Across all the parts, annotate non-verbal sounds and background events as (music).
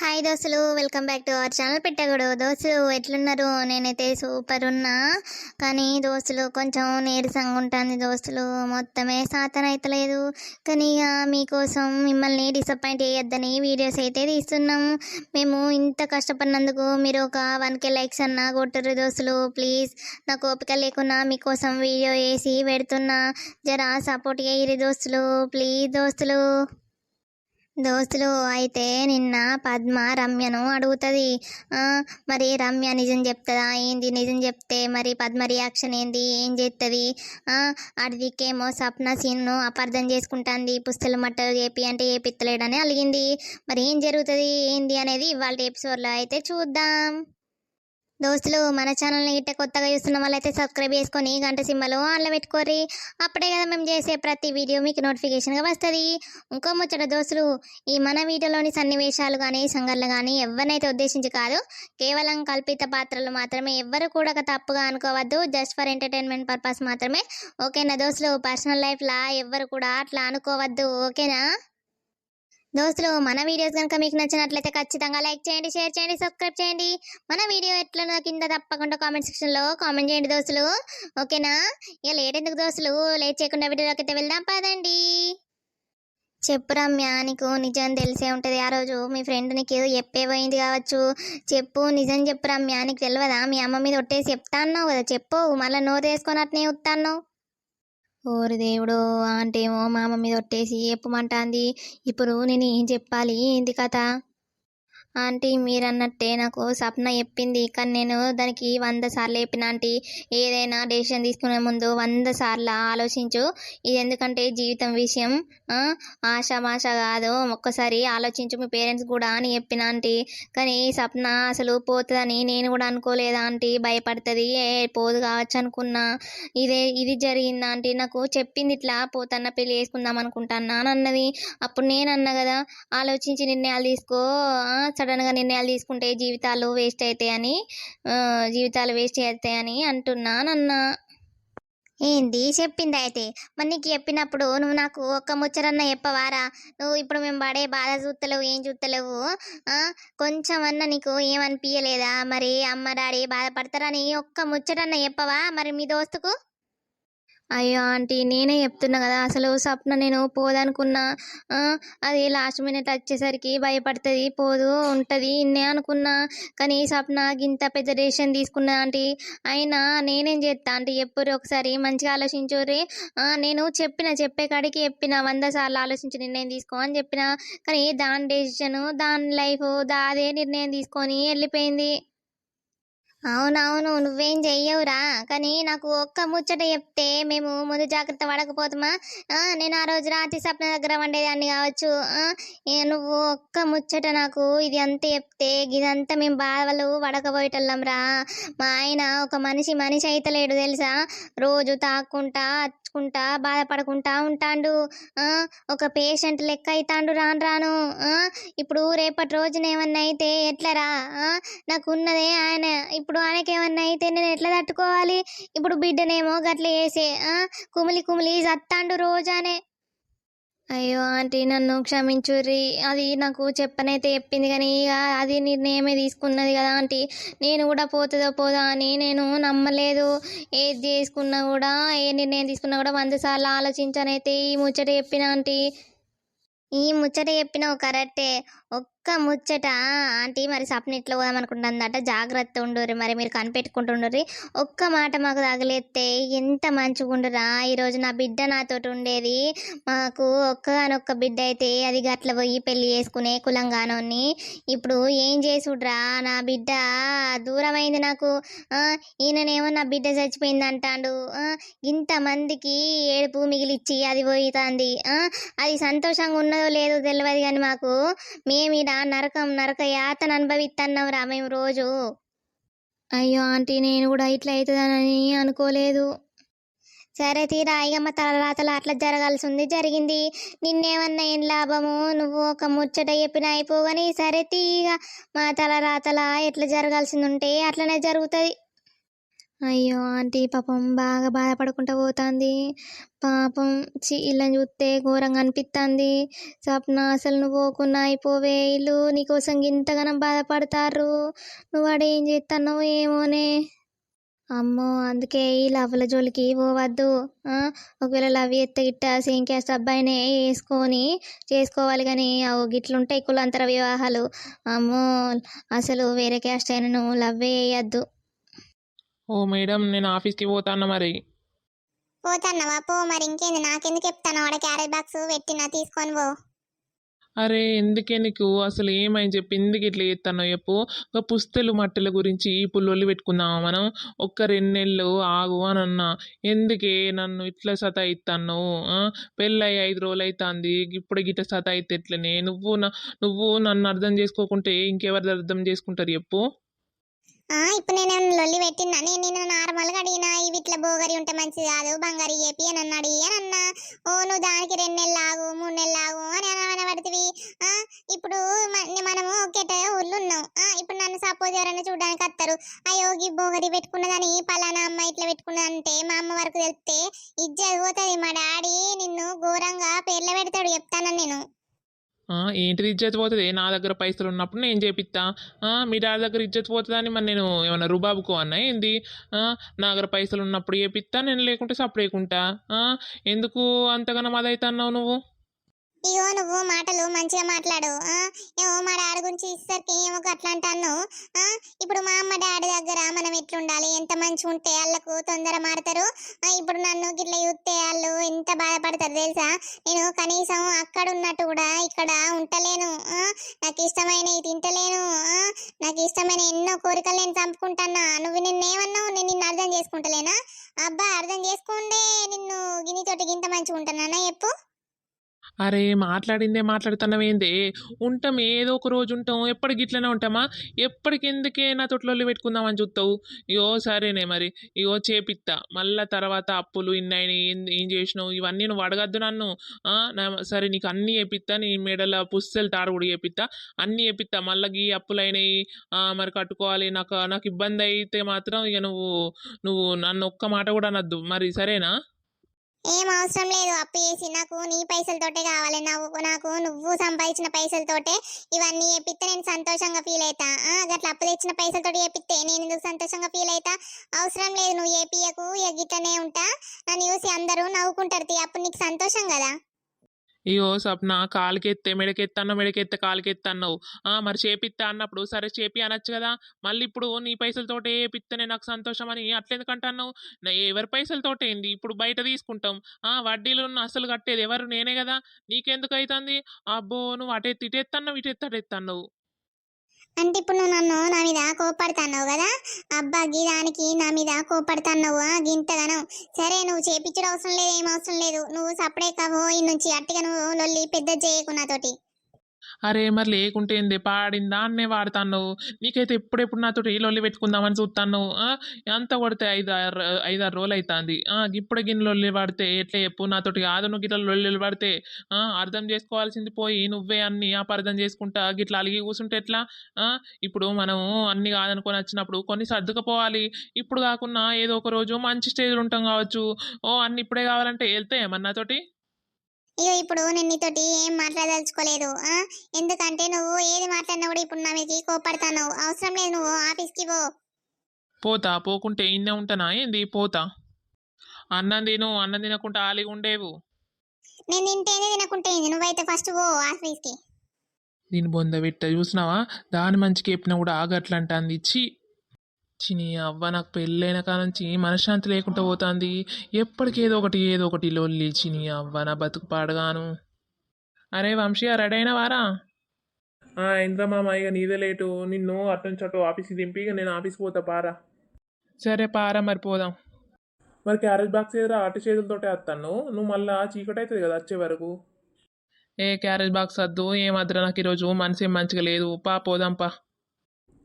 Hi దోస్తులు welcome back to our channel పెట్టగడు. దోస్తులు ఎట్లున్నారు? నేనైతే సూపర్ ఉన్నా. కానీ దోస్తులు కొంచెం నీరసంగా ఉంటుంది దోస్తులు. మొత్తమే సాతన అవుతలేదు కానీ ఇక మీకోసం మిమ్మల్ని డిసప్పాయింట్ చేయొద్దని వీడియోస్ అయితే తీస్తున్నాము మేము ఇంత కష్టపడినందుకు మీరు ఒక వన్ కే లైక్స్ అన్నా కొట్టరు దోస్తులు. ప్లీజ్ నాకు ఓపిక లేకున్నా మీకోసం వీడియో వేసి పెడుతున్నా. జరా సపోర్ట్ చేయరు దోస్తులు. ప్లీజ్ దోస్తులు. దోస్తులు అయితే నిన్న పద్మ రమ్యను అడుగుతుంది. మరి రమ్య నిజం చెప్తుందా? ఏంది నిజం చెప్తే మరి పద్మ రియాక్షన్ ఏంది? ఏం చేస్తుంది అడిదికేమో సప్న సీన్ను అపార్థం చేసుకుంటుంది. పుస్తలు మట్టలు ఏపి అంటే ఏపిత్తలేడని అలిగింది. మరి ఏం జరుగుతుంది? ఏంది అనేది ఇవాళ ఎపిసోడ్లో అయితే చూద్దాం. దోస్తులు మన ఛానల్ని గిట్ట కొత్తగా చూస్తున్న వాళ్ళైతే సబ్స్క్రైబ్ చేసుకొని గంట సింబలు ఆన్లో పెట్టుకోర్రి. అప్పుడే కదా మేము చేసే ప్రతి వీడియో మీకు నోటిఫికేషన్గా వస్తుంది. ఇంకో ముచ్చట దోస్తులు ఈ మన వీడియోలోని సన్నివేశాలు కానీ సంఘటనలు కానీ ఎవరినైతే ఉద్దేశించి కాదు కేవలం కల్పిత పాత్రలు మాత్రమే ఎవ్వరు కూడా ఒక తప్పుగా అనుకోవద్దు. జస్ట్ ఫర్ ఎంటర్టైన్మెంట్ పర్పస్ మాత్రమే. ఓకేనా దోస్తులు? పర్సనల్ లైఫ్లా ఎవ్వరు కూడా అట్లా అనుకోవద్దు. ఓకేనా? దోస్తులు మన వీడియోస్ కనుక మీకు నచ్చినట్లయితే ఖచ్చితంగా లైక్ చేయండి షేర్ చేయండి సబ్స్క్రైబ్ చేయండి. మన వీడియో ఎట్లనో కింద తప్పకుండా కామెంట్ సెక్షన్లో కామెంట్ చేయండి దోస్తులు. ఓకేనా? ఇక లేట్ ఎందుకు దోస్తులు? లేట్ చేయకుండా వీడియోలోకి అయితే వెళ్దాం పదండి. చెప్పు రమ్య నీకు నిజం తెలిసే ఉంటుంది ఆ రోజు. మీ ఫ్రెండ్ నీకు చెప్పే పోయింది కావచ్చు. చెప్పు నిజం చెప్పు రమ్య. నీకు తెలియదా మీ అమ్మ మీద ఒట్టేసి చెప్తా అన్నావు కదా చెప్పు. మళ్ళీ నోరు వేసుకొని అట్నే ఉత్తాను ఓరి దేవుడు అంటే ఏమో మా మమ్మీ మీద చెప్పమంటాంది ఇప్పుడు నేను ఏం చెప్పాలి? ఏంది కథ? ఆంటీ మీరన్నట్టే నాకు సప్న చెప్పింది. కానీ నేను దానికి వంద సార్లు చెప్పిన ఆంటీ. ఏదైనా డెసిషన్ తీసుకునే ముందు వంద సార్లు ఆలోచించు. ఇది ఎందుకంటే జీవితం విషయం. ఆశామాష కాదు. ఒక్కసారి ఆలోచించు. మీ పేరెంట్స్ కూడా అని చెప్పిన ఆంటీ. కానీ సప్న అసలు పోతుందని నేను కూడా అనుకోలేదు ఆంటీ? భయపడుతుంది. ఏ పోదు కావచ్చు అనుకున్నా. ఇదే ఇది జరిగింది ఆంటీ? నాకు చెప్పింది ఇట్లా పోతన్న పెళ్ళి వేసుకుందాం అనుకుంటాను అన్నది. అప్పుడు నేను అన్నా కదా ఆలోచించి నిర్ణయాలు తీసుకో. సడన్గా నిర్ణయాలు తీసుకుంటే జీవితాలు వేస్ట్ అవుతాయని జీవితాలు వేస్ట్ అవుతాయని అంటున్నానన్నా ఏంది? చెప్పింది అయితే. మరి నీకు చెప్పినప్పుడు నువ్వు నాకు ఒక్క ముచ్చరన్న చెప్పవారా? నువ్వు ఇప్పుడు మేము పడే బాధ చూస్తలేవు ఏం చూస్తలేవు కొంచెం అన్న నీకు ఏమనిపించలేదా మరి అమ్మ డాడీ బాధపడతారని ఒక్క ముచ్చటన్న చెప్పవా? మరి మీ దోస్తుకు? అయ్యో ఆంటీ నేనే చెప్తున్నా కదా అసలు స్వప్న నేను పోదనుకున్నా అది లాస్ట్ మినిట్ వచ్చేసరికి భయపడుతుంది పోదు ఉంటుంది ఇన్నే అనుకున్నా. కానీ స్వప్న ఇంత పెద్ద డెసిషన్ తీసుకున్నా ఆంటీ. అయినా నేనేం చేస్తా ఆంటీ ఎప్పుడు ఒకసారి మంచిగా ఆలోచించుర్రి నేను చెప్పిన చెప్పే కాడికి చెప్పిన వంద సార్లు ఆలోచించి నిర్ణయం తీసుకో అని చెప్పిన. కానీ దాని డెసిషన్ దాని లైఫ్ దా అదే నిర్ణయం తీసుకొని వెళ్ళిపోయింది. అవునవును నువ్వేం చెయ్యవురా. కానీ నాకు ఒక్క ముచ్చట చెప్తే మేము ముందు జాగ్రత్త పడకపోతామా? నేను ఆ రోజు రాత్రి స్వప్న దగ్గర వండేదాన్ని కావచ్చు. నువ్వు ఒక్క ముచ్చట నాకు ఇది అంతా చెప్తే ఇదంతా మేము బాధలు పడకపోయేటోళ్ళం రా. మా ఆయన ఒక మనిషి మనిషి అయితలేడు తెలుసా? రోజు తాక్కుంటా అచ్చుకుంటా బాధపడకుంటా ఉంటాండు. ఒక పేషెంట్ లెక్క అవుతాండు రాను. రాను ఇప్పుడు రేపటి రోజున ఏమన్నా అయితే ఎట్లరా? నాకు ఉన్నదే ఆయన ఇప్పుడు ఆయనకి ఏమన్నా అయితే నేను ఎట్లా తట్టుకోవాలి? ఇప్పుడు బిడ్డనేమో గట్ల వేసే కుమిలి కుమిలి చత్తాండు రోజానే. అయ్యో ఆంటీ నన్ను క్షమించుర్రి. అది నాకు చెప్పనైతే చెప్పింది కానీ ఇక అది నిర్ణయమే తీసుకున్నది కదా ఆంటీ. నేను కూడా పోతుందో పోదా అని నేను నమ్మలేదు. ఏది చేసుకున్నా కూడా ఏ నిర్ణయం తీసుకున్నా కూడా వంద సార్లు ఆలోచించనైతే ఈ ముచ్చట చెప్పిన ఆంటీ. ఈ ముచ్చట చెప్పినావు కరెక్టే. ఒక్క ముచ్చట? ఆంటీ మరి సప్న ఇట్లా పోదాం అనుకుంటుందట జాగ్రత్త ఉండుర్రి మరి మీరు కనిపెట్టుకుంటుండ్రి ఒక్క మాట మాకు తగిలేస్తే ఎంత మంచిగా ఉండురా? ఈరోజు నా బిడ్డ నాతోటి ఉండేది. మాకు ఒక్కగానొక్క బిడ్డ అయితే అది గట్ల పోయి పెళ్ళి చేసుకునే కులంగానోని ఇప్పుడు ఏం చేసుడ్రా? నా బిడ్డ దూరమైంది నాకు. ఈయననేమో నా బిడ్డ చచ్చిపోయింది అంటాడు ఇంతమందికి ఏడుపు మిగిలిచ్చి అది పోయితాంది. అది సంతోషంగా ఉన్నదో లేదో తెలియదు కానీ మాకు మేమీడ నరకం నరక యాతన అనుభవిస్తున్నాం రా మేము రోజు. అయ్యో ఆంటీ నేను కూడా ఇట్లా అవుతుందని అనుకోలేదు. సరే తీరా అయ్యమ్మ తలరాతలు అట్లా జరగాల్సి ఉంది జరిగింది. నిన్నేమన్నా ఏం లాభము? నువ్వు ఒక ముచ్చట చెప్పిన అయిపోగాని సరే తీగ మా తలరాతల ఎట్లా జరగాల్సింది ఉంటే అట్లనే జరుగుతుంది. అయ్యో ఆంటీ పాపం బాగా బాధపడకుండా పోతుంది. పాపం చి ఇళ్ళని చూస్తే ఘోరంగా అనిపిస్తుంది స్వప్న అసలు నువ్వు పోకున్నా అయిపోవే. ఇల్లు నీకోసం ఇంతగానం బాధపడతారు నువ్వు ఆడ ఏం చేస్తున్నావు ఏమోనే. అమ్మో అందుకే ఈ లవ్ల జోలికి పోవద్దు. ఒకవేళ లవ్ ఎత్త గిట్ట సేమ్ క్యాస్ట్ అబ్బాయినే వేసుకొని చేసుకోవాలి కానీ అవు గిట్లుంటాయి కులాంతర వివాహాలు. అమ్మో అసలు వేరే క్యాస్ట్ అయినా నువ్వు లవ్వే వేయద్దు ఓ మేడం నేను ఆఫీస్కి పోతాను మరి. పోతన్నావా? పో మరి ఇంకేంది? నాకెందుకు చెప్తాను ఆడ క్యారెట్ బాక్స్ పెట్టినా తీసుకొని పో. అరే ఎందుకే నీకు అసలు ఏమని చెప్పి? ఎందుకు ఇట్లా చేస్తానో చెప్పు? ఒక పుస్తలు మట్టెల గురించి ఇప్పుడు లొల్లి పెట్టుకుందామా మనం? ఒక్క రెండు నెలలు ఆగు అని అన్నా. ఎందుకే నన్ను ఇట్లా సతాయిస్తాను పెళ్ళయి ఐదు రోజులు అవుతుంది ఇప్పుడు గిట్ట సతాయితే ఎట్లనే? నువ్వు నా నువ్వు నన్ను అర్థం చేసుకోకుంటే ఇంకెవరు అర్థం చేసుకుంటారు చెప్పు? ఇప్పుడు నేను లొల్లి పెట్టినా నేను నిన్ను నార్మల్గా అడిగినా ఇవి ఇట్లా బోగరి ఉంటే మంచిది కాదు బంగారు ఏపి అని అన్నాడు. అని అన్నా? ఓ నువ్వు దానికి రెండు నెలలు ఆగు మూడు నెలలు ఆగు అని అనబడితివి. ఇప్పుడు మనము ఒకేట ఊళ్ళు ఉన్నాం. ఆ ఇప్పుడు నన్ను సపోజ్ ఎవరైనా చూడడానికి వస్తారు. అయ్యో ఈ బోగరి పెట్టుకున్నదని పలానా అమ్మ ఇట్లా పెట్టుకున్నదంటే మా అమ్మ వరకు తెలిస్తే ఇజ్జ పోతుంది. మా డాడీ నిన్ను ఘోరంగా పేర్లు పెడతాడు చెప్తాను నేను. ఏంటిది ఇజ్జత్ పోతుంది? నా దగ్గర పైసలు ఉన్నప్పుడు నేను చేపిస్తా మీ డాడీ దగ్గర ఇజ్జత్ పోతుందని మరి నేను ఏమైనా రుబాబుకో అన్నా? ఏంది? నా దగ్గర పైసలు ఉన్నప్పుడు చేపిస్తా నేను లేకుంటే సపరేకుంటా ఎందుకు అంతగానో అదైతే నువ్వు? ఇగో నువ్వు మాటలు మంచిగా మాట్లాడు ఏమో మా డాడీ గురించి ఇసరికి ఏమో అట్లా అంటాను ఆ? ఇప్పుడు మా అమ్మ డాడీ దగ్గర మనం ఎట్లుండాలి? ఎంత మంచిగా ఉంటే వాళ్ళకు తొందర మారుతారు? ఇప్పుడు నన్ను గిట్ల చూస్తే వాళ్ళు ఎంత బాధపడతారు తెలుసా? నేను కనీసం అక్కడ ఉన్నట్టు కూడా ఇక్కడ ఉంటలేను ఆ? నాకు ఇష్టమైన తింటలేను ఆ? నాకు ఇష్టమైన ఎన్నో కోరికలు నేను చంపుకుంటానా నువ్వు నిన్నేమన్నావు? నేను నిన్ను అర్థం చేసుకుంటలేనా? అబ్బా అర్థం చేసుకుంటే నిన్ను గిన్నెతోటి గింత మంచిగా ఉంటానా చెప్పు. అరే మాట్లాడిందే మాట్లాడుతున్నావేందే? ఉంటాం ఏదో ఒక రోజు ఉంటాం. ఎప్పటికి ఇట్లనే ఉంటామా? ఎప్పటికి ఎందుకే నా తొట్లలో పెట్టుకుందామని చూస్తావు ఇగో సరేనే మరి. ఇగో చేపిత్తా. మళ్ళా తర్వాత అప్పులు ఇన్నైనా ఏం ఏం చేసినావు? ఇవన్నీ నువ్వు అడగద్దు నన్ను. సరే నీకు అన్నీ చేపిస్తా నీ మెడల పుస్తలు తాడు కూడా చేపిస్తా అన్నీ చేపిస్తా మళ్ళీ ఈ అప్పులు అయినాయి మరి కట్టుకోవాలి. నాకు నాకు ఇబ్బంది అయితే మాత్రం ఇక నువ్వు నువ్వు నన్ను ఒక్క మాట కూడా అనద్దు. మరి సరేనా? ఏం అవసరం లేదు అప్పు చేసి నాకు నీ పైసలతోటే కావాలి. నాకు నాకు నువ్వు సంపాదించిన పైసలతోటే ఇవన్నీ చెప్పిస్తే నేను సంతోషంగా ఫీల్ అవుతా ఆ, గట్ల అప్పు తెచ్చిన పైసలతోటి చెప్పిస్తే నేను ఎందుకు సంతోషంగా ఫీల్ అవుతా అవసరం లేదు నువ్వు ఏపీఎకు గిట్టనే ఉంటా. నన్ను చూసి అందరూ నవ్వుకుంటారు. తీ అప్పుడు నీకు సంతోషం కదా? అయ్యో సప్న కాలుకెత్తే మెడకెత్తన్నావు మెడకెత్తే కాలుకెత్తన్నావు. ఆ మరి చేపిత్తా అన్నప్పుడు సరే చేపి అనొచ్చు కదా. మళ్ళీ ఇప్పుడు నీ పైసలతోటే చేపిస్తేనే నాకు సంతోషం అని అట్లెందుకంటున్నావు ఎవరి పైసలతోటే ఏంది? ఇప్పుడు బయట తీసుకుంటాం. ఆ వడ్డీలు ఉన్న అసలు కట్టేది ఎవరు? నేనే కదా. నీకెందుకు అవుతుంది అబ్బో నువ్వు అటెత్తి ఇటెత్తన్నావు ఇటెత్తడెత్తన్నావు అంటే ఇప్పుడు నువ్వు నన్ను నా మీద కోపడుతున్నావు కదా? అబ్బా గీ దానికి నా మీద కోపడుతున్నావు ఆ, గింతగానం. సరే నువ్వు చేపించడం అవసరం లేదు ఏం అవసరం లేదు. నువ్వు సపరేట్ కావో ఈ నుంచి అట్టిగా నువ్వు లొల్లి పెద్ద చేయకు నాతోటి. అరే మరి లేకుంటే ఏంది? పాడిన దాన్నే నీకైతే ఎప్పుడెప్పుడు నాతో లొల్లి పెట్టుకుందామని చూస్తాను ఎంత కొడితే ఐదు ఐదారు ఐదు ఆరు రోజులు అవుతుంది ఇప్పుడు గిన్నె లొల్లి పడితే ఎట్లా చెప్పు? నాతోటి కాదు నువ్వు గిట్ల లొల్లి పడితే. అర్థం చేసుకోవాల్సింది పోయి నువ్వే అన్ని అపార్థం చేసుకుంటా గిట్లా అలిగి కూర్చుంటే ఎట్లా? ఇప్పుడు మనము అన్ని కాదనుకొని వచ్చినప్పుడు కొన్ని సర్దుకుపోవాలి. ఇప్పుడు కాకుండా ఏదో ఒక రోజు మంచి స్టేజ్లో ఉంటాం కావచ్చు. ఓ అన్ని ఇప్పుడే కావాలంటే వెళ్తే మన నాతోటి? ఇగో ఇప్పుడు నేను నీతోటి ఏం మాట్లాడదలుచుకోలేదు? ఎందుకంటే నువ్వు ఏది మాట్లాడినా కూడా ఇప్పుడు నా మీదకి కోపడతాను అవసరం లేదు నువ్వు ఆఫీస్కి పో. పోతా పోకుంటే ఇన్నే ఉంటానా? ఏంది? పోతా. అన్నం తిను అన్నం తినకుండా ఆలిగా ఉండేవు. నేను తింటేనే తినకుంటే ఏంది? నువ్వైతే ఫస్ట్ పో ఆఫీస్కి. దీని బొంద పెట్ట చూసినావా? దాని మంచికి చెప్పినా కూడా ఆగట్లంటాంది. ఇచ్చి చిని అవ్వ నాకు పెళ్ళైన కానుంచి మనశ్శాంతి లేకుండా పోతుంది. ఎప్పటికి ఏదో ఒకటి ఏదో ఒకటి లొల్లి చిని అవ్వ నా బతుకు పాడగాను. అరే వంశీ రెడీ అయినా వారా ఇంద్ర మామ ఇక నీదే లేటు. నిన్ను అటు నుంచి అటు ఆఫీస్కి దింపి ఇక నేను ఆఫీస్కి పోతా పారా. సరే పారా మరి పోదాం. మరి క్యారేజ్ బాక్స్ ఏదరా? అటు చేతులతోటే వస్తాను నువ్వు మళ్ళా చీకటి అవుతుంది కదా వచ్చే వరకు. ఏ క్యారేజ్ బాక్స్ వద్దు ఏమద్దురా నాకు ఈరోజు? మనసు ఏం మంచిగా లేదు. పా పోదాంపా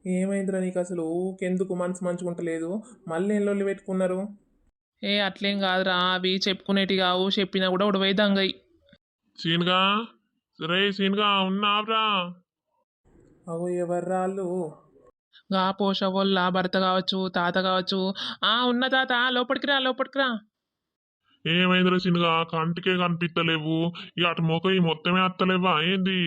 ఏమైందిరా నీకు అసలు ఊకెందుకు మనసు మంచిగా ఉంటలేదు మళ్ళీ లొల్లి పెట్టుకున్నారు? ఏ అట్లేం కాదురా. అవి చెప్పుకునేటి కావు. చెప్పినా కూడా ఉడవై దంగయి సీన్గా? రే సీన్గా ఉన్నావురా? అవు ఎవర్రాళ్ళు? గా పోష వల్ల భర్త కావచ్చు తాత కావచ్చు. ఆ ఉన్న తాత లోపలికి రా లోపలికి రా. ఏమైందిరా చిన్నగా కంటికే కనిపిస్తలేవు ఇక అటు మొక్క ఈ మొత్తమే అత్తలేవా ఏంది?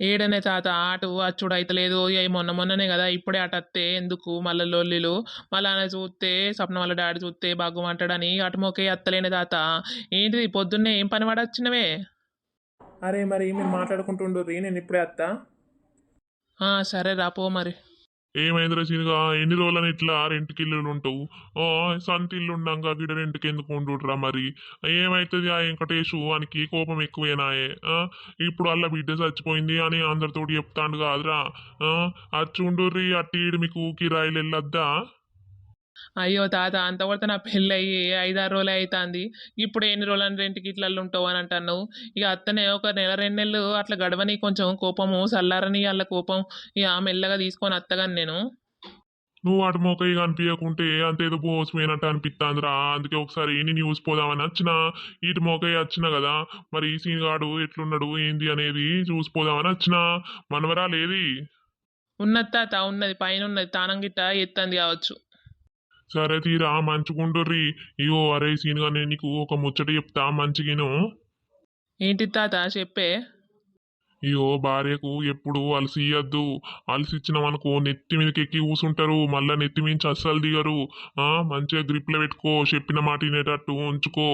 ఏడనే తాత అటు అచ్చుడు అయితలేదు ఇక మొన్న మొన్ననే కదా ఇప్పుడే అటు అత్తే ఎందుకు? మళ్ళీ లొల్లిలు. మళ్ళీ ఆయన చూస్తే స్వప్న వాళ్ళ డాడీ చూస్తే బాగుమంటాడని అటు మొక్కే అత్తలేని తాత. ఏంటిది పొద్దున్నే ఏం పని పడొచ్చినవే అరే మరి మీరు మాట్లాడుకుంటుండ్రు నేను ఇప్పుడే అత్తా. సరే రా పో మరి. ఏమైందిరా చిన్నగా ఎన్ని రోజులని ఇట్లా రెంట్కి ఇల్లులు ఉంటావు సంత ఇల్లు ఉండంగా గిడ రెంట్కి ఎందుకు ఉండుట్రా మరి? ఏమైతుంది ఆ వెంకటేషు వానికి కోపం ఎక్కువేనాయే ఇప్పుడు అల్ల బిడ్డ చచ్చిపోయింది అని అందరితోటి చెప్తాండు కాదురా ఆ? అట్టి మీకు మీకు కిరాయిలు వెళ్ళొద్దా అయ్యో తాత అంతవరకు నా పెళ్ళి అయ్యి ఐదారు రోజులే అవుతుంది ఇప్పుడు ఎన్ని రోజులని రెంట్కి ఇట్లా ఉంటావు అని అంటాను ఇక అత్తనే ఒక నెల రెండు నెలలు అట్లా గడవని కొంచెం కోపము చల్లారని వాళ్ళ కోపం ఇక మెల్లగా తీసుకొని అత్తగాని నేను. నువ్వు అటు మొక్కయి కనిపించకుంటే అంతేదో పోసిపోయినట్టు అనిపిస్తాందిరా అందుకే ఒకసారి నేను న్యూస్ పోదామని వచ్చిన ఇటు మొక్కయి వచ్చిన కదా మరి ఈ సీన్ గాడు ఎట్లున్నాడు ఏంది అనేది చూసిపోదామని వచ్చిన. మనవరా లేది ఉన్నది తాత ఉన్నది పైన ఉన్నది తానం గిట్ట ఎత్తంది కావచ్చు. సరే తీరా మంచుకుంటుర్రి ఇగో అరే సీనుగా నేను నీకు ఒక ముచ్చట చెప్తా మంచిగిను. ఏంటి తాత చెప్పే? అయ్యో భార్యకు ఎప్పుడు అలసి ఇయ్యద్దు. అలసి ఇచ్చినామనుకో నెత్తి మీదకి ఎక్కి కూసుంటారు. మళ్ళీ నెత్తి మించి అస్సలు దిగరు. మంచిగా గ్రిప్లో పెట్టుకో. చెప్పిన మాట వినేటట్టు ఉంచుకో.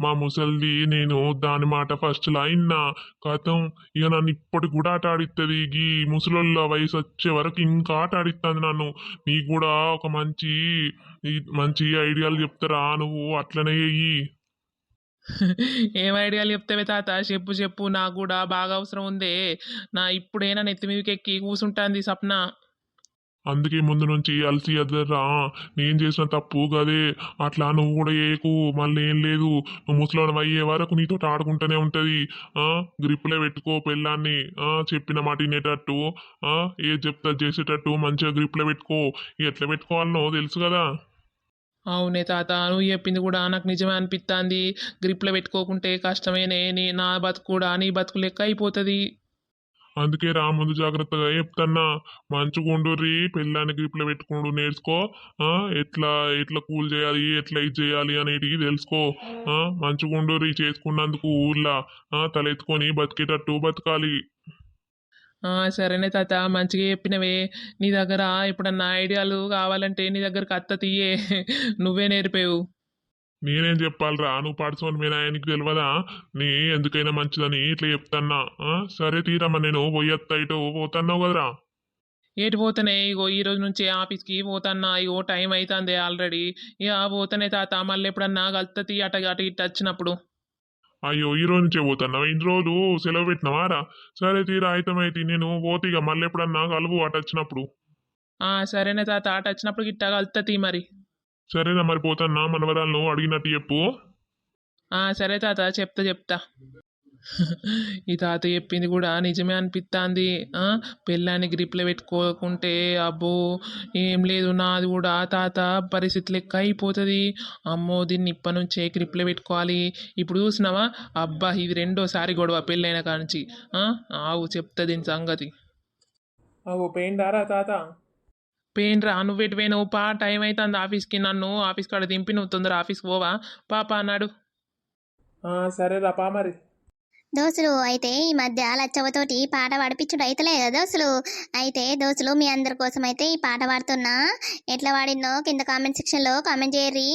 మా ముసల్ది నేను దాని మాట ఫస్ట్ అయినా కథం ఇక నన్ను ఇప్పటికి కూడా ఆట ఆడిస్తుంది ఈ ముసలోళ్ళ వయసు వచ్చే వరకు ఇంకా ఆట ఆడిస్తుంది నన్ను. నీకు కూడా ఒక మంచి మంచి ఐడియాలు చెప్తారా నువ్వు? అట్లనే చెయ్యి. (laughs) ఏం ఐడియాలు చెప్తావే తాత? చెప్పు చెప్పు. నాకు కూడా బాగా అవసరం ఉందే. నా ఇప్పుడైనా నెత్తి మీదకి ఎక్కి కూసుంటాంది సప్న. అందుకే ముందు నుంచి అలసి అద్దరా నేను చేసిన తప్పు కదే అట్లా నువ్వు కూడా ఏకు. మళ్ళీ ఏం లేదు. నువ్వు ముసలోని అయ్యే వరకు నీతో ఆడుకుంటూనే ఉంటుంది. ఆ? గ్రిప్లో పెట్టుకో పెళ్ళాన్ని. ఆ? చెప్పిన మాట వినేటట్టు. ఏది చెప్తా చేసేటట్టు. మంచిగా గ్రిప్లో పెట్టుకో. ఎట్లా పెట్టుకోవాలనో తెలుసు కదా. అవునే తాత నువ్వు చెప్పింది కూడా నాకు నిజమే అనిపిస్తుంది గ్రిప్లో పెట్టుకోకుంటే కష్టమేనే నీ నా బతుకు కూడా నీ బతుకు లెక్క అయిపోతుంది. అందుకే రా ముందు జాగ్రత్తగా చెప్తన్నా. మంచిగా ఉండుర్రి పెళ్ళాన్ని గ్రిప్లో పెట్టుకుండు నేర్చుకో. ఎట్లా ఎట్లా కూల్ చేయాలి ఎట్లా ఇది చేయాలి అనేటివి తెలుసుకో. మంచిగా ఉండుర్రి చేసుకున్నందుకు ఊర్లా. తలెత్తుకొని బతికేటట్టు బతకాలి. సరేనే తాత మంచిగా చెప్పినవే. నీ దగ్గర ఎప్పుడన్నా ఐడియాలు కావాలంటే నీ దగ్గరకు అత్త తీయే. నువ్వే నేర్పేవు. నేనేం చెప్పాలిరా? నువ్వు పడుచుకొని మీ నాయనకి తెలియదా నీ ఎందుకైనా మంచిదని ఇట్లా చెప్తన్నా. సరే తీరమ్మా నేను పోయత్తా ఇటు పోతున్నావు కదరా. ఏటి పోతానే? ఇగో ఈ రోజు నుంచి ఆఫీస్కి పోతాన్నా. ఇగో టైం అవుతుంది ఆల్రెడీ. ఇక పోతానే తాత మళ్ళీ ఎప్పుడన్నా కలుతుంది అట అటు ఇటు వచ్చినప్పుడు. అయ్యో ఈ రోజు నుంచే పోతున్నావా? ఇన్ని రోజులు సెలవు పెట్టినవారా సరే తీరా అయితమైతే నేను పోతే ఇక మళ్ళీ ఎప్పుడన్నా కలువు అటు వచ్చినప్పుడు. ఆ సరేనే తాత అటు వచ్చినప్పుడు గిట్ట కలుతుంది మరి. సరేనా మరి పోతన్నా మనవరాలను అడిగినట్టు చెప్పు. ఆ సరే తాత చెప్తా చెప్తా. ఈ తాత చెప్పింది కూడా నిజమే అనిపిస్తుంది పెళ్ళాన్ని గ్రిప్లో పెట్టుకోకుంటే అబ్బో ఏం లేదు నాది కూడా తాత పరిస్థితి లెక్క అయిపోతుంది. అమ్మో దీన్ని ఇప్పటి నుంచే గ్రిప్లో పెట్టుకోవాలి. ఇప్పుడు చూసినావా? అబ్బా ఇది రెండోసారి గొడవ పెళ్ళైన కానించి ఆవు చెప్తా దీని సంగతి. అవు దారా తాత? పెయిన్ రా నువ్వు ఎటు పోయినావు? పా టైం అవుతుంది ఆఫీస్కి నన్ను. ఆఫీస్ కాడ దింపి నువ్వు తొందర ఆఫీస్కి పోవా. పాప అన్నాడు. సరే రా పా మరి. దోస్తులు అయితే ఈ మధ్య లచ్చవతోటి పాట పాడిపించుడు అయితలే కదా దోస్తులు? అయితే దోస్తులు మీ అందరి కోసం అయితే ఈ పాట పాడుతున్నా. ఎట్లా పాడిందో కింద కామెంట్ సెక్షన్లో కామెంట్ చేయరి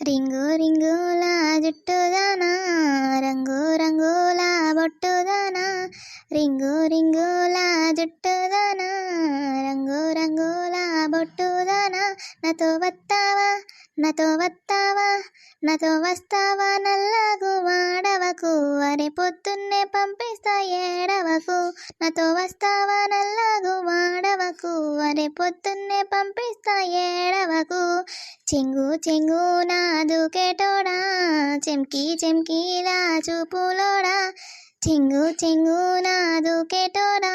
రింగు రింగుల జుట్టుదానా రంగు రంగుల బొట్టుదానా రింగు రింగుల జుట్టుదానా రంగు రంగుల బొట్టుదానా నాతో వస్తావా నాతో వస్తావా నాతో వస్తావా నల్లగు నాకు అరే పొద్దున్నే పంపిస్తా ఏడవకు. నాతో వస్తావా నల్లాగు వాడవకు. అరే పొద్దున్నే పంపిస్తా ఏడవకు. చెంగు చెంగు నా దూకేటోడా చెంకి చెంకీలా చూపులోడా. చెంగు చెంగు నా దూకేటోడా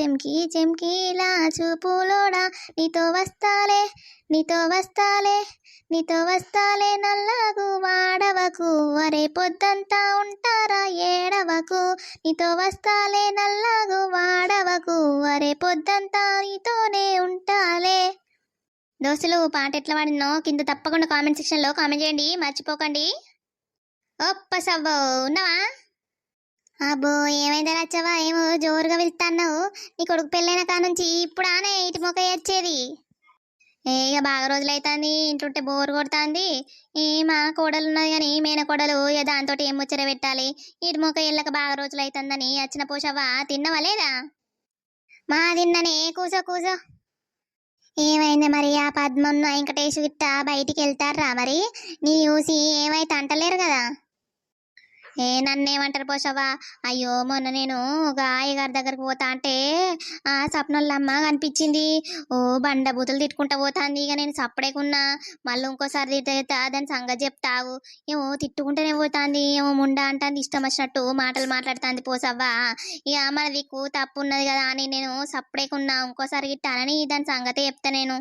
చెంకి చెంకీలా చూపులోడా. నీతో వస్తాలే నీతో వస్తాలే. నీతో వస్తాలే నల్లగు వాడవకు. వరే పొద్దంతా ఉంటారా ఏడవకు. నీతో వస్తాలే నల్లగు వాడవకు. వరే పొద్దంతా నీతోనే ఉంటాలే. దోస్తులు పాట ఎట్లా వాడినో కింద తప్పకుండా కామెంట్ సెక్షన్లో కామెంట్ చేయండి. మర్చిపోకండి. ఒప్ప సవ్వో ఉన్నావా? అబ్బో ఏమైందా రచ్చవా ఏమో జోరుగా వెళ్తాన్నావు. నీ కొడుకు పెళ్ళైన కాడ నుంచి ఇప్పుడానే ఇటు మొక్క వచ్చేది ఏ ఇక బాగా రోజులైతుంది. ఇంటుంటే బోర్ కొడుతుంది. ఈ మా కోడలు ఉన్నది కానీ మేన కోడలు ఇక దాంతో ఏం ముచ్చట పెట్టాలి? ఇటు మొక్క ఇళ్ళక బాగా రోజులైతుందని వచ్చిన పోషవా తిన్నవా లేదా? మా తిన్ననే కూసో కూసో. ఏమైంది మరి ఆ పద్మన్న వెంకటేష్ గిట్ట బయటికి వెళ్తారా మరి? నీ చూసి ఏమైతే అంటలేరు కదా? ఏ నన్నేమంటారు పోషవా అయ్యో మొన్న నేను ఒక అయ్యగారి దగ్గరకు పోతా అంటే ఆ సప్నల్లమ్మ కనిపించింది. ఓ బండ బూతులు తిట్టుకుంటా పోతాంది. ఇక నేను సప్పుడేకున్నా. మళ్ళీ ఇంకోసారి తిట్టేస్తా దాని సంగతి చెప్తావు. ఏమో తిట్టుకుంటూనే పోతాంది. ఏమో ముండా అంటాంది. ఇష్టం వచ్చినట్టు మాటలు మాట్లాడుతుంది పోసవ్వా ఇక మన దిక్కు తప్పు ఉన్నది కదా అని నేను సప్పుడేకున్నా. ఇంకోసారి గిట్టానని దాని సంగతి చెప్తా నేను.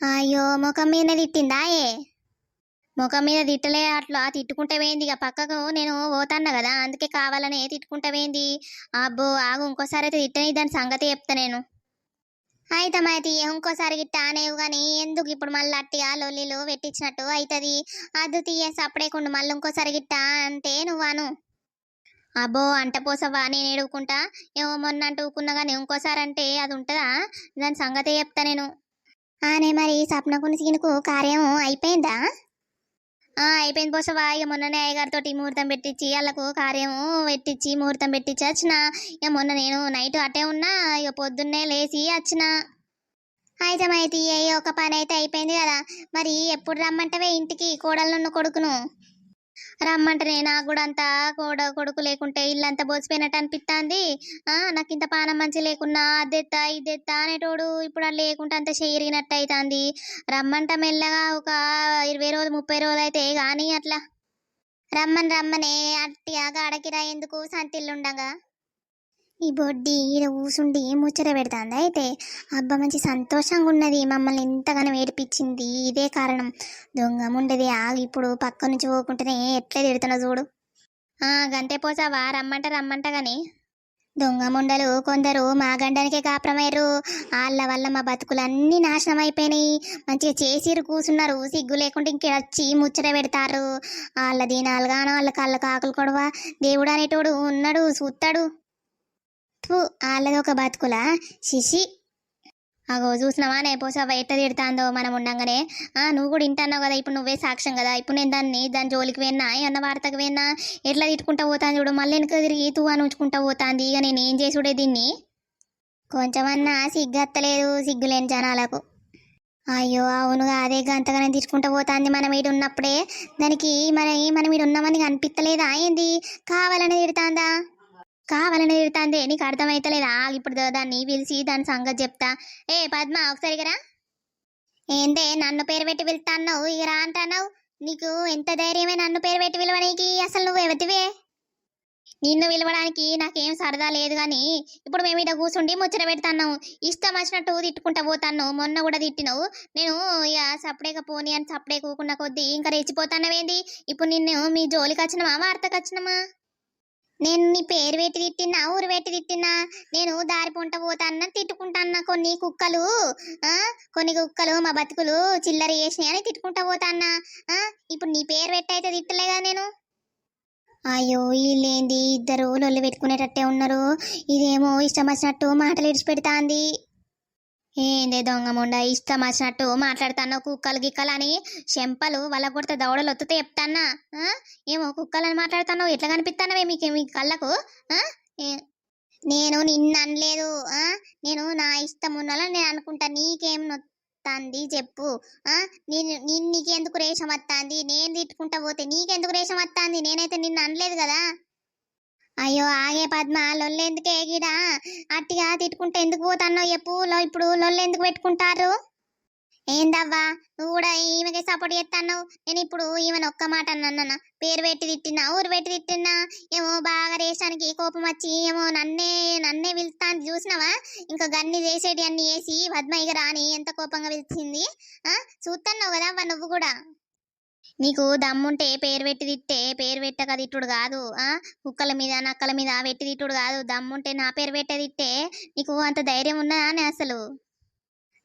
అయ్యో ముఖం మీద తిట్టిందా ఏ? ముఖం మీద తిట్టలే అట్లా తిట్టుకుంటే పోయింది. ఇక పక్కకు నేను పోతాన్నా కదా అందుకే కావాలనే తిట్టుకుంటే పోయింది. అబ్బో ఆగు ఇంకోసారి అయితే తిట్టని దాని సంగతి చెప్తా నేను. అయితే అయితే ఇంకోసారి గిట్ట అనేవు కానీ ఎందుకు ఇప్పుడు మళ్ళీ అట్టిగా లొల్లిలు పెట్టించినట్టు అవుతుంది అది తీయేసి అప్పుడేకుండా మళ్ళీ ఇంకోసారి గిట్ట అంటే నువ్వాను అబ్బో అంట పోసవా నేను ఏడుకుంటా? ఏమో మొన్న అంటూకున్నా కానీ ఇంకోసారి అంటే అది ఉంటుందా? దాని సంగతి చెప్తా నేను. ఆనే మరి సప్న సీనుకు కార్యం అయిపోయిందా? అయిపోయింది పోసవా ఇక మొన్ననే అయ్యగారితో ముహూర్తం పెట్టించి వాళ్ళకు కార్యము పెట్టించి ముహూర్తం పెట్టించి వచ్చిన. ఇక మొన్న నేను నైట్ అటే ఉన్నా ఇక పొద్దున్నే లేచి వచ్చిన. అయితే అయితే ఒక పని అయితే అయిపోయింది కదా. మరి ఎప్పుడు రమ్మంటవే ఇంటికి కోడలను కొడుకును? రమ్మంటేనే నాకు కూడా అంతా కోడ కొడుకు లేకుంటే ఇల్లంతా బోసిపోయినట్టు అనిపిస్తుంది ఆ నాకు ఇంత పానం మంచి లేకున్నా అదెత్తా ఇదెత్తా అనేటోడు ఇప్పుడు అది లేకుంటే అంత చేరినట్టు అవుతుంది రమ్మంట మెల్లగా ఒక ఇరవై రోజులు ముప్పై రోజులు అయితే కానీ అట్లా. రమ్మని రమ్మనే అట్టిగా గాడకిరా ఎందుకు? సంతిల్లుండగా. ఈ బొడ్డి ఈడ ఊసుండి ముచ్చట పెడతాంది అయితే? అబ్బా మంచి సంతోషంగా ఉన్నది. మమ్మల్ని ఎంతగానో ఏడిపించింది. ఇదే కారణం. దొంగ ఉండేది ఆగు ఇప్పుడు. పక్క నుంచి పోకుంటేనే ఎట్లా తిడుతున్నా చూడు. ఆ గంతే పోసావా? రమ్మంట రమ్మంట కానీ దొంగ ముండలు కొందరు మా గండానికే కాపురమయ్యారు. వాళ్ళ వల్ల మా బతుకులన్నీ నాశనం అయిపోయినాయి. మంచిగా చేసిరు కూసున్నారు. సిగ్గు లేకుండా ఇంక వచ్చి ముచ్చట పెడతారు. వాళ్ళ దీనాలుగానో వాళ్ళ కళ్ళ కాకులు కొడవ? దేవుడు అనేటోడు ఉన్నాడు చూస్తాడు థు, వాళ్ళది ఒక బతుకులా? శిషి. అగో చూసినావా? నే పోసావా ఎట్ట తిడతాందో మనం ఉండంగానే. ఆ నువ్వు కూడా ఇంటన్నావు కదా ఇప్పుడు నువ్వే సాక్ష్యం కదా. ఇప్పుడు నేను దాన్ని దాని జోలికి పోయినా అన్న వార్తకు పోయినా ఎట్లా తిట్టుకుంటా పోతాను చూడు? మళ్ళీ వెనక తిరిగి తూ అని ఉంచుకుంటా పోతాంది. ఇక నేను ఏం చేసుడే దీన్ని? కొంచెమన్నా సిగ్గత్తలేదు సిగ్గులేని జనాలకు. అయ్యో అవునుగా అదే గంతగానే తీసుకుంటా పోతుంది మనం ఈడు ఉన్నప్పుడే. దానికి మన మనం ఈడు ఉన్నామని కనిపిస్తలేదా ఏంది? కావాలని తిడుతాందా? కావాలని తిడుతాందే నీకు అర్థమైతలేదా? ఇప్పుడు దాన్ని పిలిచి దాని సంగతి చెప్తా. ఏ పద్మ ఒకసారి ఇగరా. ఏందే నన్ను పేరు పెట్టి పిలుతాన్నావు ఇక రా అంటున్నావు. నీకు ఎంత ధైర్యమే నన్ను పేరు పెట్టి పిలవడానికి అసలు నువ్వు ఎవతివే? నిన్ను పిలవడానికి నాకేం సరదా లేదు కానీ ఇప్పుడు మేము ఇక్కడ కూర్చుండి ముచ్చట పెడతాన్నావు ఇష్టం వచ్చినట్టు తిట్టుకుంటా పోతాను మొన్న కూడా తిట్టినావు. నేను ఇక సపడేక పోని అని సపడే కూకున్న కొద్దీ ఇంకా రెచ్చిపోతానవేంది ఇప్పుడు నిన్ను మీ జోలికి వచ్చినమా? వార్తకు వచ్చినమా నేను నీ పేరు పెట్టి తిట్టినా ఊరు పెట్టి తిట్టినా నేను దారి పొంట పోతాన్న తిట్టుకుంటాన్న కొన్ని కుక్కలు కొన్ని కుక్కలు మా బతుకులు చిల్లర చేసినాయి అని తిట్టుకుంటా పోతాన్నా. ఇప్పుడు నీ పేరు పెట్టి అయితే తిట్టలేదా నేను? అయ్యో వీళ్ళేంది? ఇద్దరు లొల్లు పెట్టుకునేటట్టే ఉన్నారు. ఇదేమో ఇష్టం వచ్చినట్టు మాటలు ఇడిచిపెడతాంది. ఏందే దొంగ ముండ ఇష్టం వచ్చినట్టు మాట్లాడుతాను కుక్కలు గిక్కలు అని చెంపలు వాళ్ళ కొడితే దౌడలు ఒత్తితే చెప్తానా ఏమో కుక్కలని మాట్లాడుతున్నావు ఎట్లా కనిపిస్తానవే మీకు మీ కళ్ళకు? నేను నిన్ను అనలేదు నేను నా ఇష్టం ఉన్నలా నేను అనుకుంటా నీకేం నొత్తంది చెప్పు నిన్ను నేను నేను నీకెందుకు రేషం వత్తాంది? నేను తిట్టుకుంటా పోతే నీకెందుకు రేషం వత్తాంది? నేనైతే నిన్ను అనలేదు కదా? అయ్యో ఆగే పద్మ లొల్లెందుకే గిడా అట్టిగా తిట్టుకుంటే ఎందుకు పోతాన్నావు చెప్పు. ఇప్పుడు లొల్లెందుకు పెట్టుకుంటారు? ఏందవ్వా నువ్వు కూడా ఈమెకి సపోర్ట్ చేస్తాను నేను ఇప్పుడు ఈమెను ఒక్క మాట అన్న పేరు పెట్టి తిట్టినా ఊరు పెట్టి తిట్టినా? ఏమో బాగా రేసానికి కోపం వచ్చి ఏమో నన్నే నన్నే పిలుస్తాను చూసినావా? ఇంకా గన్ని చేసేటి అన్ని వేసి పద్మయ్య రాని ఎంత కోపంగా పిలిచింది? ఆ చూస్తున్నావు కదా అవ్వ నువ్వు కూడా. నీకు దమ్ముంటే పేరు పెట్టి తిట్టే పేరు పెట్టక తిట్టుడు కాదు ఆ? కుక్కల మీద నక్కల మీద పెట్టి తిట్టుడు కాదు దమ్ముంటే నా పేరు పెట్టే తిట్టే నీకు అంత ధైర్యం ఉన్నదా అని అసలు?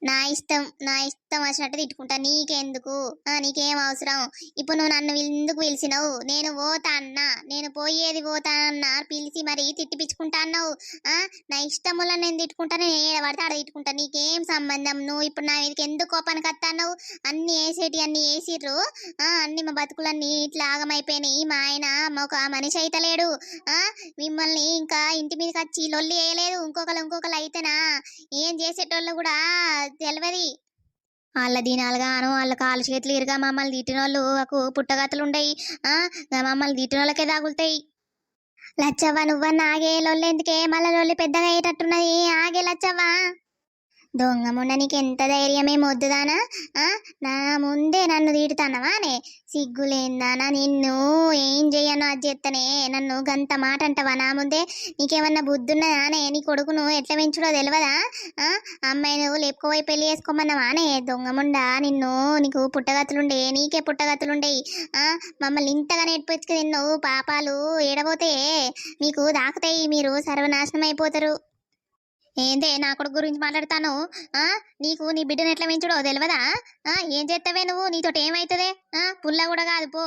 నా ఇష్టం నా ఇష్టం. వచ్చినట్టు తిట్టుకుంటా నీకెందుకు? నీకేం అవసరం? ఇప్పుడు నువ్వు నన్ను ఎందుకు పిలిచినావు? నేను పోతా అన్నా నేను పోయేది పోతా అన్నా పిలిచి మరి తిట్టిపించుకుంటా అన్నావు. ఆ, నా ఇష్టముల నేను తిట్టుకుంటా నేను ఏడ పడితే ఆడ తిట్టుకుంటా. నీకేం సంబంధం? నువ్వు ఇప్పుడు నా మీదకి ఎందుకు కోపానికి వస్తావు అన్ని వేసేటి అన్ని వేసిర్రు ఆ, అన్ని మా బతుకులన్నీ ఇట్లా ఆగమైపోయినాయి. మా ఆయన ఒక మనిషి అయితే లేడు. ఆ, మిమ్మల్ని ఇంకా ఇంటి మీదకి వచ్చి లొల్లి వేయలేదు. ఇంకొకరు ఇంకొకరు అయితేనా? ఏం చేసేటోళ్ళు కూడా తెలియదు వాళ్ళ దినాలుగాను వాళ్ళ కాలు చేతులు ఇరుగా మమ్మల్ని తిట్టిన వాళ్ళు పుట్టగతులు ఉండయి ఆ మమ్మల్ని తిట్టిన వాళ్ళకే తగులుతాయి లచ్చవ్వ నువ్వన్న ఆగే లొల్లెందుకే మళ్ళీ లొల్లి పెద్దగా అయ్యేటట్టున్నది. ఆగే లచ్చవ్వ. దొంగ మొన్న నీకు ఎంత ధైర్యమే మొద్దుదానా నా ముందే నన్ను తీడుతానవా నే సిగ్గులేందానా నిన్ను? ఏం చేయను అది చేస్తనే నన్ను గంత మాట అంటవా నా ముందే? నీకేమన్నా బుద్ధి ఉన్నదానే నీ కొడుకును ఎట్లా పెంచుడో తెలియదా అమ్మాయి నువ్వు లేపుకోపోయి పెళ్ళి చేసుకోమన్నావానే దొంగముండా నిన్ను నీకు పుట్టగతులుండే నీకే పుట్టగతులుండేయి. ఆ? మమ్మల్ని ఇంతగా నేర్పించుకు తిన్నావు పాపాలు ఏడబోతే మీకు దాకుతాయి మీరు సర్వనాశనం అయిపోతారు. ఏందే నా కొడుకు గురించి మాట్లాడతాను? ఆ? నీకు నీ బిడ్డను ఎట్లా పెంచుడో తెలియదా ఆ? ఏం చేస్తావే నువ్వు? నీతోటి ఏమైతుందే? ఆ? పుల్ల కూడా కాదు పో.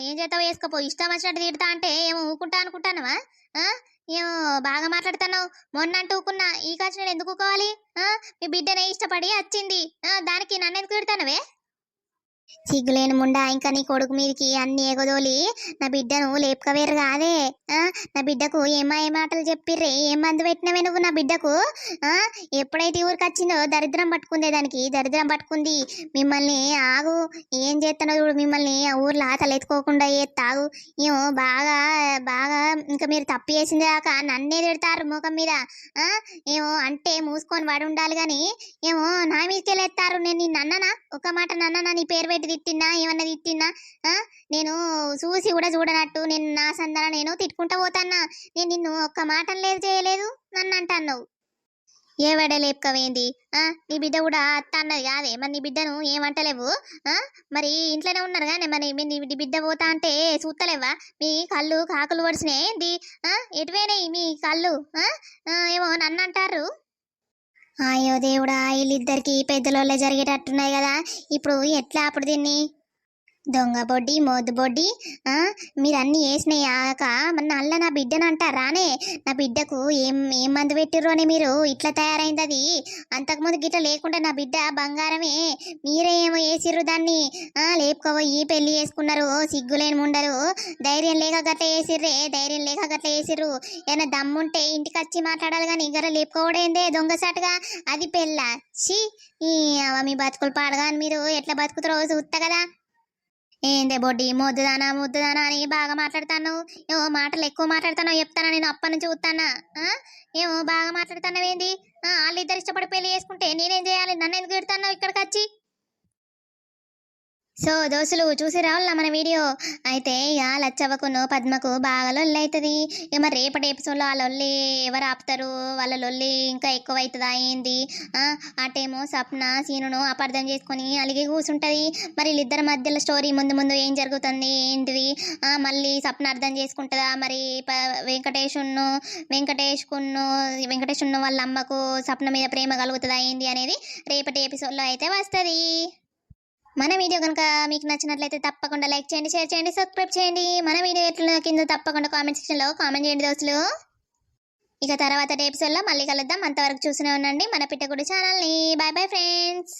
ఏం చేస్తావు వేసుకోపో. ఇష్టం వచ్చినట్టు తిడతా అంటే ఏమో ఊకుంటా అనుకుంటానవా? ఆ? ఏమో బాగా మాట్లాడుతున్నావు. మొన్న అంటూ ఊకున్నా. ఈ కాచినాడు ఎందుకు కావాలి ఆ? మీ బిడ్డనే ఇష్టపడి వచ్చింది దానికి నన్ను ఎందుకు తిడతానవే? సిగ్గులేని ముండా ఇంకా నీ కొడుకు మీదకి అన్ని ఎగదోలి నా బిడ్డను లేపుకవేరు కాదే ఆ? నా బిడ్డకు ఏమా ఏ మాటలు చెప్పిర్రే? ఏం మందు పెట్టినవే నువ్వు నా బిడ్డకు? ఆ? ఎప్పుడైతే ఊరికి వచ్చిందో దరిద్రం పట్టుకుందే దానికి దరిద్రం పట్టుకుంది. మిమ్మల్ని ఆగు ఏం చేస్తానో చూడు మిమ్మల్ని ఆ ఊర్లో తలెత్తుకోకుండా తాగు ఏమో బాగా బాగా ఇంకా మీరు తప్పు చేసింది దాకా నన్నే తిడతారు ముఖం మీద ఆ? ఏమో అంటే మూసుకొని వాడు ఉండాలి కానీ ఏమో నా మీదకెళ్ళేస్తారు నేను నిన్న అన్ననా? ఒక మాట నన్ననా? నీ పేరు పెట్టి తిట్టినా ఏమన్నా తిట్టినా నేను చూసి కూడా చూడనట్టు నేను నా సందన నేను తిట్టుకుంటా పోతాన్నా. నేను నిన్ను ఒక్క మాట లేదు చేయలేదు నన్ను అంటున్నావు. ఏ వడ లేపుకవేంది ఆ? నీ బిడ్డ కూడా అత్త అన్నది కాదే. మరి నీ బిడ్డను ఏమంటలేవు మరి ఇంట్లోనే ఉన్నారు కానీ మరి మీ నీ బిడ్డ పోతా అంటే చూస్తలేవా మీ కళ్ళు కాకులు పడిసినాయి ఏంది? ఆ? ఎటువైనాయి మీ కళ్ళు? ఏమో నన్ను అంటారు అయ్యో దేవుడా వీళ్ళిద్దరికి పెద్దలోళ్ళే జరిగేటట్టున్నాయి కదా. ఇప్పుడు ఎట్లా అప్పుడు దీన్ని? దొంగ బొడ్డి మోదు బొడ్డి మీరన్నీ మీరు అన్ని వేసినాయి మన నా బిడ్డను అంటారానే నా బిడ్డకు ఏం ఏం మందు పెట్టిర్రు అని మీరు? ఇట్లా తయారైంది అది అంతకుముందు గిట్ల లేకుండా నా బిడ్డ బంగారమే. మీరే ఏమో వేసిర్రు దాన్ని. ఆ లేపుకోబోయి పెళ్ళి చేసుకున్నారు. సిగ్గులేని ముండరు ధైర్యం లేక గట్ల వేసిర్రే ధైర్యం లేక గట్ల వేసిర్రు ఏమైనా దమ్ముంటే ఇంటికి వచ్చి మాట్లాడాలి కానీ ఇగర లేపుకోవడేందే దొంగసాటుగా అది పెళ్ళ? ఛీ! అవ్వ మీ బతుకులు పాడగా మీరు ఎట్లా బతుకుతారో చూస్తా కదా? ఏందే బొడ్డి మొద్దుదానా ముద్దుదానా అని బాగా మాట్లాడతాను ఏమో మాటలు ఎక్కువ మాట్లాడతానో చెప్తానా నేను అప్పటి నుంచి చూస్తానా ఆ? ఏమో బాగా మాట్లాడుతున్నావు ఏంది ఆ, వాళ్ళిద్దరు ఇష్టపడి పెళ్ళి చేసుకుంటే నేనేం చేయాలి? నన్ను ఎందుకు పెడతాను ఇక్కడికి వచ్చి? సో దోస్తులు చూసి రావాలా మన వీడియో? అయితే ఇక లచ్చవ్వకును పద్మకు బాగా లొల్లి అవుతుంది ఇక మరి రేపటి ఎపిసోడ్లో ఆ లొల్లి ఎవరు ఆపుతారు? వాళ్ళ లొల్లి ఇంకా ఎక్కువ అవుతుందా ఏంది? ఆ, అటేమో సప్న సీనును అపార్థం చేసుకొని అలిగి కూర్చుంటుంది మరి వీళ్ళిద్దరి మధ్యలో స్టోరీ ముందు ముందు ఏం జరుగుతుంది? ఏంటిది? మళ్ళీ సప్న అర్థం చేసుకుంటుందా? మరి ప- వెంకటేషును వెంకటేష్కును వెంకటేషును వాళ్ళ అమ్మకు సప్న మీద ప్రేమ కలుగుతుందా ఏంది అనేది రేపటి ఎపిసోడ్లో అయితే వస్తుంది. మన వీడియో కనుక మీకు నచ్చినట్లయితే తప్పకుండా లైక్ చేయండి షేర్ చేయండి సబ్స్క్రైబ్ చేయండి. మన వీడియో ఎట్లా కింద తప్పకుండా కామెంట్ సెక్షన్లో కామెంట్ చేయండి దోస్తులు. ఇక తర్వాత ఎపిసోడ్లో మళ్ళీ కలుద్దాం. అంతవరకు చూస్తూనే ఉండండి. మన పిట్టగుడి ఛానల్ని బాయ్ బాయ్ ఫ్రెండ్స్